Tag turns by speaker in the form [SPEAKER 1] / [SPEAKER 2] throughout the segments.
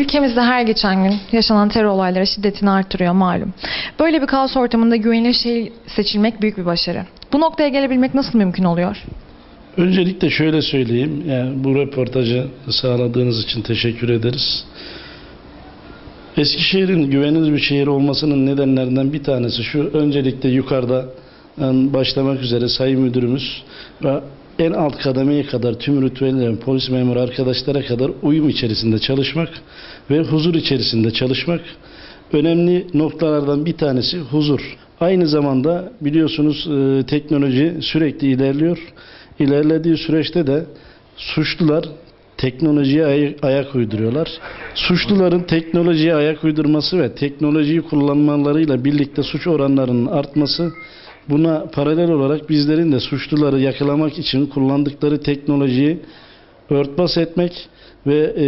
[SPEAKER 1] Ülkemizde her geçen gün yaşanan terör olayları şiddetini artırıyor malum. Böyle bir kaos ortamında güvenilir şehir seçilmek büyük bir başarı. Bu noktaya gelebilmek nasıl mümkün oluyor?
[SPEAKER 2] Öncelikle şöyle söyleyeyim. Yani bu röportajı sağladığınız için teşekkür ederiz. Eskişehir'in güvenilir bir şehir olmasının nedenlerinden bir tanesi şu. Öncelikle yukarıda yani başlamak üzere Sayın Müdürümüz ve en alt kademeye kadar tüm rütbelilerin, polis memuru arkadaşlara kadar uyum içerisinde çalışmak ve huzur içerisinde çalışmak. Önemli noktalardan bir tanesi huzur. Aynı zamanda biliyorsunuz e, teknoloji sürekli ilerliyor. İlerlediği süreçte de suçlular teknolojiye ay- ayak uyduruyorlar. Suçluların teknolojiye ayak uydurması ve teknolojiyi kullanmalarıyla birlikte suç oranlarının artması buna paralel olarak bizlerin de suçluları yakalamak için kullandıkları teknolojiyi örtbas etmek ve e,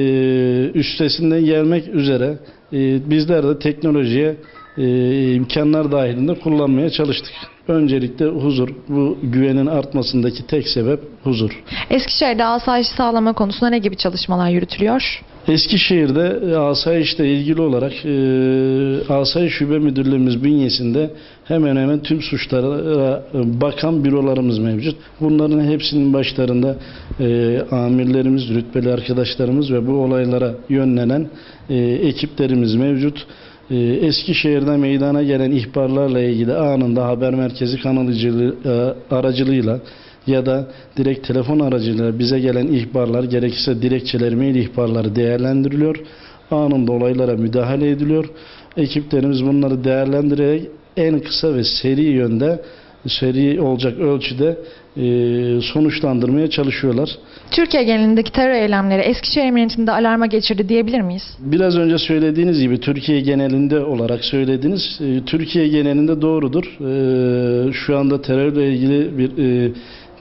[SPEAKER 2] üstesinden gelmek üzere e, bizler de teknolojiye e, imkanlar dahilinde kullanmaya çalıştık. Öncelikle huzur. Bu güvenin artmasındaki tek sebep huzur.
[SPEAKER 1] Eskişehir'de asayişi sağlama konusunda ne gibi çalışmalar yürütülüyor?
[SPEAKER 2] Eskişehir'de e, asayişle ilgili olarak e, Asayiş Şube Müdürlüğümüz bünyesinde hemen hemen tüm suçlara e, bakan bürolarımız mevcut. Bunların hepsinin başlarında e, amirlerimiz, rütbeli arkadaşlarımız ve bu olaylara yönlenen e, ekiplerimiz mevcut. E, Eskişehir'de meydana gelen ihbarlarla ilgili anında haber merkezi kanalıcılığı e, aracılığıyla ya da direkt telefon aracılığıyla bize gelen ihbarlar gerekirse dilekçeler, mail ihbarları değerlendiriliyor. Anında olaylara müdahale ediliyor. Ekiplerimiz bunları değerlendirerek en kısa ve seri yönde seri olacak ölçüde e, sonuçlandırmaya çalışıyorlar.
[SPEAKER 1] Türkiye genelindeki terör eylemleri Eskişehir Emniyetinde alarma geçirdi diyebilir miyiz?
[SPEAKER 2] Biraz önce söylediğiniz gibi Türkiye genelinde olarak söylediniz. E, Türkiye genelinde doğrudur. E, Şu anda terörle ilgili bir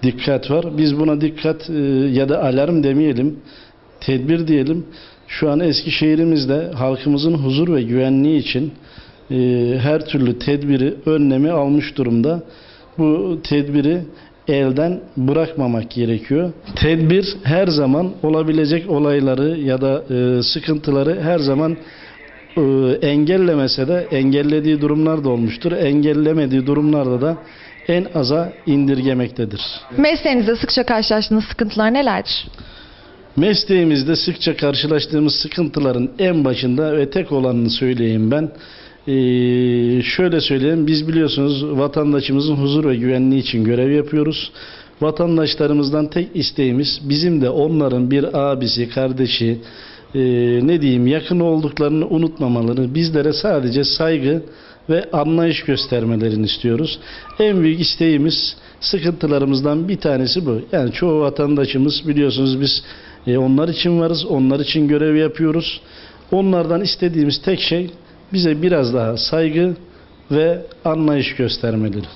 [SPEAKER 2] dikkat var. Biz buna dikkat e, ya da alarm demeyelim, tedbir diyelim. Şu an Eskişehir'imizde halkımızın huzur ve güvenliği için e, her türlü tedbiri, önlemi almış durumda. Bu tedbiri elden bırakmamak gerekiyor. Tedbir her zaman olabilecek olayları ya da e, sıkıntıları her zaman e, engellemese de engellediği durumlar da olmuştur. Engellemediği durumlarda da en aza indirgemektedir.
[SPEAKER 1] Mesleğinizde sıkça karşılaştığınız sıkıntılar nelerdir?
[SPEAKER 2] Mesleğimizde sıkça karşılaştığımız sıkıntıların en başında ve tek olanını söyleyeyim ben. Ee, şöyle söyleyeyim, biz biliyorsunuz vatandaşımızın huzur ve güvenliği için görev yapıyoruz. Vatandaşlarımızdan tek isteğimiz bizim de onların bir abisi, kardeşi, e, ne diyeyim yakın olduklarını unutmamaları, bizlere sadece saygı ve anlayış göstermelerini istiyoruz. En büyük isteğimiz sıkıntılarımızdan bir tanesi bu. Yani çoğu vatandaşımız biliyorsunuz biz e, onlar için varız, onlar için görev yapıyoruz. Onlardan istediğimiz tek şey bize biraz daha saygı ve anlayış göstermeleri.